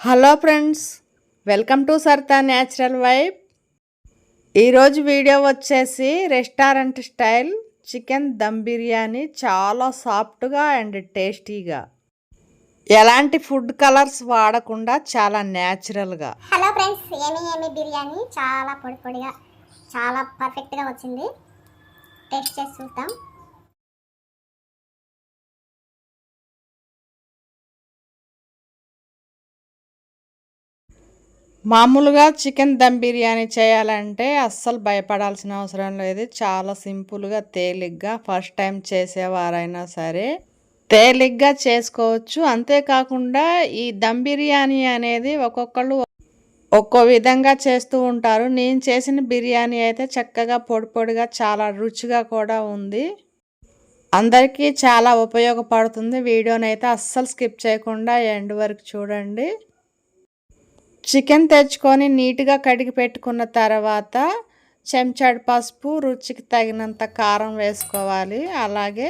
Hello friends welcome to సర్తా natural vibe. ఈరోజు video వచ్చేసి restaurant style chicken dum biryani చాలా సాఫ్ట్గా అండ్ టేస్టీగా. ఎలాంటి ఫుడ్ కలర్స్ వాడకుండా చాలా న్యాచురల్గా. హలో ఫ్రెండ్స్ ఏమి ఏమి బిర్యానీ చాలా పొడి పొడిగా చాలా పర్ఫెక్ట్గా వచ్చింది. టేస్ట్ చేసి చూద్దాం. మామూలుగా చికెన్ దమ్ బిర్యానీ చేయాలంటే అస్సలు భయపడాల్సిన అవసరం లేదు. చాలా సింపుల్గా తేలిగ్గా ఫస్ట్ టైం చేసేవారైనా సరే తేలిగ్గా చేసుకోవచ్చు. అంతేకాకుండా ఈ దమ్ బిర్యానీ అనేది ఒక్కొక్కళ్ళు ఒక్కో విధంగా చేస్తూ ఉంటారు. నేను చేసిన బిర్యానీ అయితే చక్కగా పొడి పొడిగా చాలా రుచిగా కూడా ఉంది. అందరికీ చాలా ఉపయోగపడుతుంది. వీడియోని అయితే అస్సలు స్కిప్ చేయకుండా ఎండ్ వరకు చూడండి. చికెన్ తెచ్చుకొని నీట్గా కడిగి పెట్టుకున్న తర్వాత చెంచాడు పసుపు రుచికి తగినంత కారం వేసుకోవాలి. అలాగే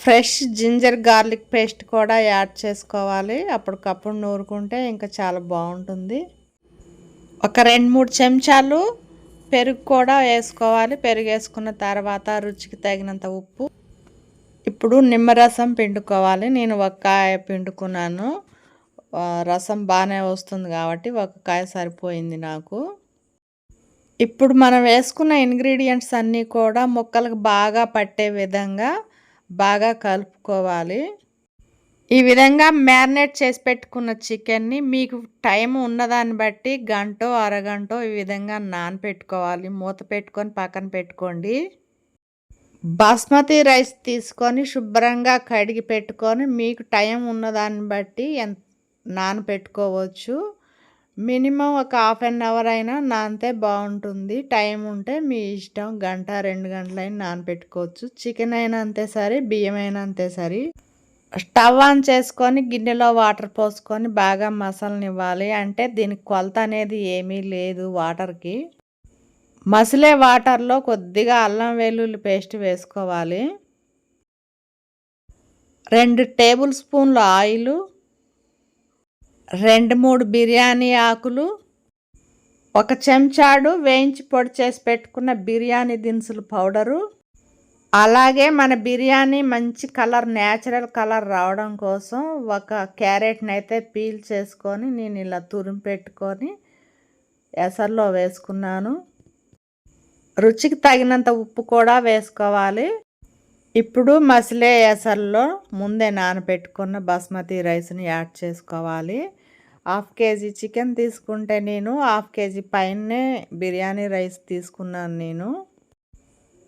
ఫ్రెష్ జింజర్ గార్లిక్ పేస్ట్ కూడా యాడ్ చేసుకోవాలి. అప్పటికప్పుడు నూరుకుంటే ఇంకా చాలా బాగుంటుంది. ఒక రెండు మూడు చెంచాలు పెరుగు కూడా వేసుకోవాలి. పెరుగు వేసుకున్న తర్వాత రుచికి తగినంత ఉప్పు. ఇప్పుడు నిమ్మరసం పిండుకోవాలి. నేను ఒక్కాయ పిండుకున్నాను. రసం బాగానే వస్తుంది కాబట్టి ఒక కాయ సరిపోయింది నాకు. ఇప్పుడు మనం వేసుకున్న ఇంగ్రీడియంట్స్ అన్నీ కూడా ముక్కలకు బాగా పట్టే విధంగా బాగా కలుపుకోవాలి. ఈ విధంగా మ్యారినేట్ చేసి పెట్టుకున్న చికెన్ని మీకు టైం ఉన్నదాన్ని బట్టి గంట అరగంట ఈ విధంగా నానపెట్టుకోవాలి. మూత పెట్టుకొని పక్కన పెట్టుకోండి. బాస్మతి రైస్ తీసుకొని శుభ్రంగా కడిగి పెట్టుకొని మీకు టైం ఉన్నదాన్ని బట్టి ఎంత నానపెట్టుకోవచ్చు. మినిమం ఒక హాఫ్ అన్ అవర్ అయినా నానితే బాగుంటుంది. టైం ఉంటే మీ ఇష్టం. గంట రెండు గంటలైనా నానపెట్టుకోవచ్చు. చికెన్ అయినా అంతే సరే బియ్యం అయినా అంతే సరే. స్టవ్ ఆన్ చేసుకొని గిన్నెలో వాటర్ పోసుకొని బాగా మసలనివ్వాలి. అంటే దీనికి కొలత అనేది ఏమీ లేదు వాటర్కి. మసిలే వాటర్లో కొద్దిగా అల్లం వెల్లుల్లి పేస్ట్ వేసుకోవాలి. రెండు టేబుల్ స్పూన్లు ఆయిల్ రెండు మూడు బిర్యానీ ఆకులు ఒక చెంచాడు వేయించి పొడి చేసి పెట్టుకున్న బిర్యానీ దినుసులు పౌడరు. అలాగే మన బిర్యానీ మంచి కలర్ న్యాచురల్ కలర్ రావడం కోసం ఒక క్యారెట్ని అయితే పీల్ చేసుకొని నేను ఇలా తురిమి పెట్టుకొని ఎసర్లో వేసుకున్నాను. రుచికి తగినంత ఉప్పు కూడా వేసుకోవాలి. ఇప్పుడు మసిలే ఎసల్లో ముందే నానబెట్టుకున్న బాస్మతి రైస్ని యాడ్ చేసుకోవాలి. హాఫ్ కేజీ చికెన్ తీసుకుంటే నేను హాఫ్ కేజీ పైనే బిర్యానీ రైస్ తీసుకున్నాను నేను.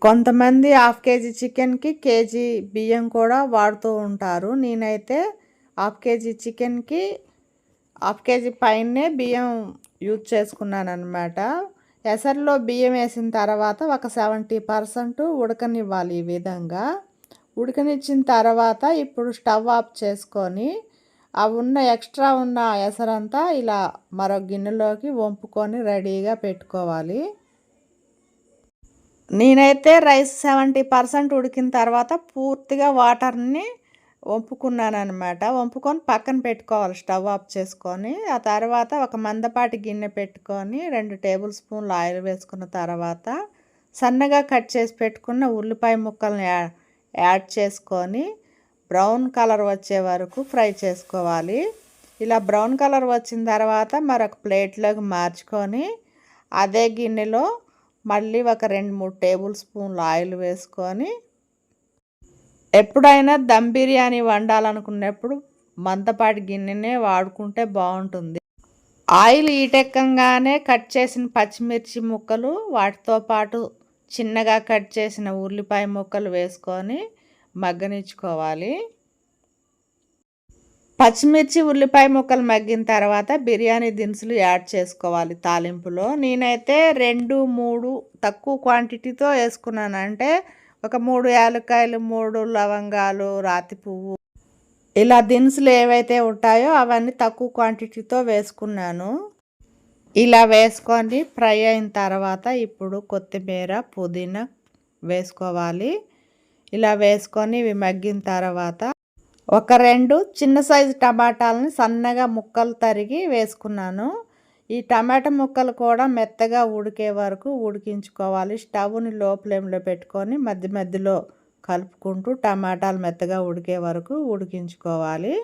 కొంతమంది హాఫ్ కేజీ చికెన్కి కేజీ బియ్యం కూడా వాడుతూ ఉంటారు. నేనైతే హాఫ్ కేజీ చికెన్కి హాఫ్ కేజీ పైనే బియ్యం యూజ్ చేసుకున్నాను అనమాట ఎసర్లో బియ్యం వేసిన తర్వాత ఒక సెవెంటీ పర్సెంట్ ఉడకనివ్వాలి ఈ విధంగా. ఉడకనిచ్చిన తర్వాత ఇప్పుడు స్టవ్ ఆఫ్ చేసుకొని ఆ ఉన్న ఎక్స్ట్రా ఉన్న ఎసరంతా ఇలా మరో గిన్నెలోకి వంపుకొని రెడీగా పెట్టుకోవాలి. నేనైతే రైస్ సెవెంటీ పర్సెంట్ ఉడికిన తర్వాత పూర్తిగా వాటర్ని వంపుకున్నాను అనమాట వంపుకొని పక్కన పెట్టుకోవాలి స్టవ్ ఆఫ్ చేసుకొని. ఆ తర్వాత ఒక మందపాటి గిన్నె పెట్టుకొని రెండు టేబుల్ స్పూన్లు ఆయిల్ వేసుకున్న తర్వాత సన్నగా కట్ చేసి పెట్టుకున్న ఉల్లిపాయ ముక్కల్ని యాడ్ చేసుకొని బ్రౌన్ కలర్ వచ్చే వరకు ఫ్రై చేసుకోవాలి. ఇలా బ్రౌన్ కలర్ వచ్చిన తర్వాత మరొక ప్లేట్లోకి మార్చుకొని అదే గిన్నెలో మళ్ళీ ఒక రెండు మూడు టేబుల్ స్పూన్లు ఆయిల్ వేసుకొని ఎప్పుడైనా దమ్ బిర్యానీ వండాలనుకున్నప్పుడు మందపాటి గిన్నెనే వాడుకుంటే బాగుంటుంది. ఆయిల్ ఈటెక్కంగానే కట్ చేసిన పచ్చిమిర్చి ముక్కలు వాటితో పాటు చిన్నగా కట్ చేసిన ఉల్లిపాయ ముక్కలు వేసుకొని మగ్గనిచ్చుకోవాలి. పచ్చిమిర్చి ఉల్లిపాయ ముక్కలు మగ్గిన తర్వాత బిర్యానీ దినుసులు యాడ్ చేసుకోవాలి తాలింపులో. నేనైతే రెండు మూడు తక్కువ క్వాంటిటీతో వేసుకున్నాను అంటే ఒక మూడు యాలక్కాయలు మూడు లవంగాలు రాతి పువ్వు. ఇలా దినుసులు ఏవైతే ఉంటాయో అవన్నీ తక్కువ క్వాంటిటీతో వేసుకున్నాను. ఇలా వేసుకొని ఫ్రై అయిన తర్వాత ఇప్పుడు కొత్తిమీర పుదీనా వేసుకోవాలి. ఇలా వేసుకొని ఇవి మగ్గిన తర్వాత ఒక రెండు చిన్న సైజు టమాటాలని సన్నగా ముక్కలు తరిగి వేసుకున్నాను. ఈ టమాటా ముక్కలు కూడా మెత్తగా ఉడికే వరకు ఉడికించుకోవాలి. స్టవ్ని లో ఫ్లేమ్లో పెట్టుకొని మధ్య మధ్యలో కలుపుకుంటూ టమాటాలు మెత్తగా ఉడికే వరకు ఉడికించుకోవాలి.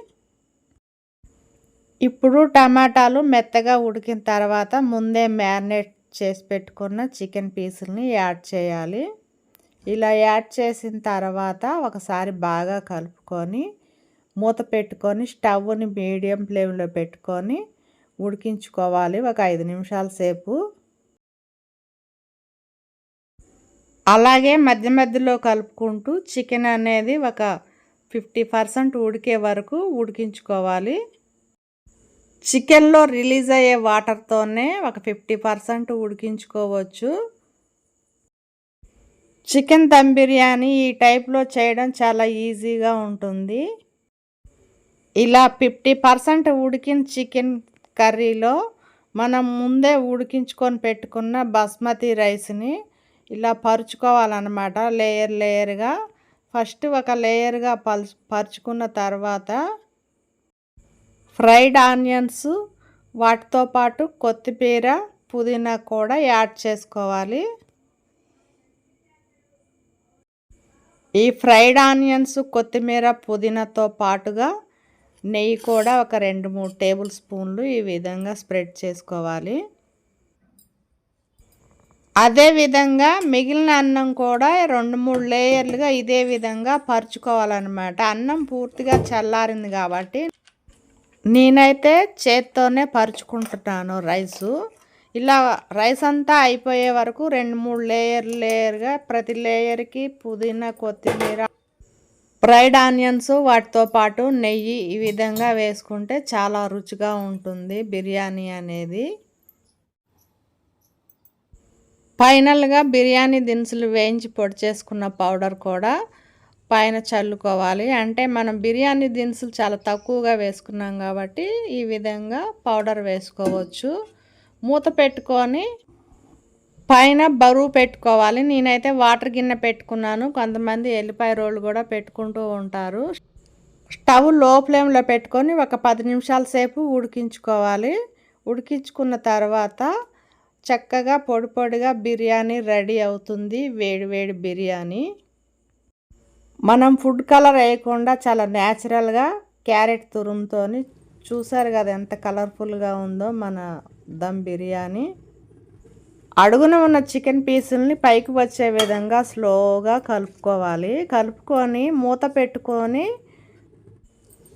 ఇప్పుడు టమాటాలు మెత్తగా ఉడికిన తర్వాత ముందే మ్యారినేట్ చేసి పెట్టుకున్న చికెన్ పీసుల్ని యాడ్ చేయాలి. ఇలా యాడ్ చేసిన తర్వాత ఒకసారి బాగా కలుపుకొని మూత పెట్టుకొని స్టవ్ని మీడియం ఫ్లేమ్లో పెట్టుకొని ఉడికించుకోవాలి ఒక ఐదు నిమిషాల సేపు. అలాగే మధ్య మధ్యలో కలుపుకుంటూ చికెన్ అనేది ఒక ఫిఫ్టీ పర్సెంట్ ఉడికే వరకు ఉడికించుకోవాలి. చికెన్లో రిలీజ్ అయ్యే వాటర్తోనే ఒక ఫిఫ్టీ పర్సెంట్ ఉడికించుకోవచ్చు. చికెన్ దమ్ బిర్యానీ ఈ టైప్లో చేయడం చాలా ఈజీగా ఉంటుంది. ఇలా ఫిఫ్టీ పర్సెంట్ ఉడికిన చికెన్ కర్రీలో మనం ముందే ఉడికించుకొని పెట్టుకున్న బాస్మతి రైస్ని ఇలా పరుచుకోవాలన్నమాట. లేయర్ లేయర్గా. ఫస్ట్ ఒక లేయర్గా పలుచు పరుచుకున్న తర్వాత ఫ్రైడ్ ఆనియన్స్ వాటితో పాటు కొత్తిమీర పుదీనా కూడా యాడ్ చేసుకోవాలి. ఈ ఫ్రైడ్ ఆనియన్స్ కొత్తిమీర పుదీనాతో పాటుగా నెయ్యి కూడా ఒక రెండు మూడు టేబుల్ స్పూన్లు ఈ విధంగా స్ప్రెడ్ చేసుకోవాలి. అదే విధంగా మిగిలిన అన్నం కూడా రెండు మూడు లేయర్లుగా ఇదే విధంగా పరుచుకోవాలన్నమాట. అన్నం పూర్తిగా చల్లారింది కాబట్టి నేనైతే చేత్తోనే పరుచుకుంటున్నాను రైసు. ఇలా రైస్ అంతా అయిపోయే వరకు రెండు మూడు లేయర్ లేయర్గా ప్రతి లేయర్కి పుదీనా కొత్తిమీర ఫ్రైడ్ ఆనియన్స్ వాటితో పాటు నెయ్యి ఈ విధంగా వేసుకుంటే చాలా రుచిగా ఉంటుంది బిర్యానీ అనేది. ఫైనల్గా బిర్యానీ దినుసులు వేయించి పొడి చేసుకున్న పౌడర్ కూడా పైన చల్లుకోవాలి. అంటే మనం బిర్యానీ దినుసులు చాలా తక్కువగా వేసుకున్నాం కాబట్టి ఈ విధంగా పౌడర్ వేసుకోవచ్చు. మూత పెట్టుకొని పైన బరువు పెట్టుకోవాలి. నేనైతే వాటర్ గిన్నె పెట్టుకున్నాను. కొంతమంది ఎల్లిపాయ రోళ్ళు కూడా పెట్టుకుంటూ ఉంటారు. స్టవ్లో ఫ్లేమ్లో పెట్టుకొని ఒక పది నిమిషాల సేపు ఉడికించుకోవాలి. ఉడికించుకున్న తర్వాత చక్కగా పొడి పొడిగా బిర్యానీ రెడీ అవుతుంది. వేడి వేడి బిర్యానీ. మనం ఫుడ్ కలర్ వేయకుండా చాలా న్యాచురల్గా క్యారెట్ తురుముతో చూసారు కదా ఎంత కలర్ఫుల్గా ఉందో మన దమ్ బిర్యానీ. అడుగున ఉన్న చికెన్ పీసుల్ని పైకి వచ్చే విధంగా స్లోగా కలుపుకోవాలి. కలుపుకొని మూత పెట్టుకొని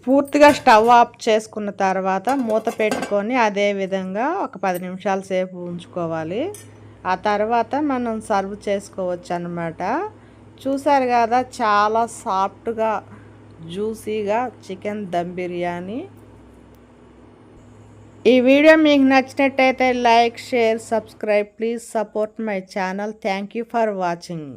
పూర్తిగా స్టవ్ ఆఫ్ చేసుకున్న తర్వాత మూత పెట్టుకొని అదే విధంగా ఒక పది నిమిషాల సేపు ఉంచుకోవాలి. ఆ తర్వాత మనం సర్వ్ చేసుకోవచ్చు అనమాట చూసారు కదా చాలా సాఫ్ట్గా జ్యూసీగా చికెన్ దమ్ బిర్యానీ ఈ వీడియో మీకు నచ్చినట్టయితే like share subscribe. Please support my channel. Thank you for watching.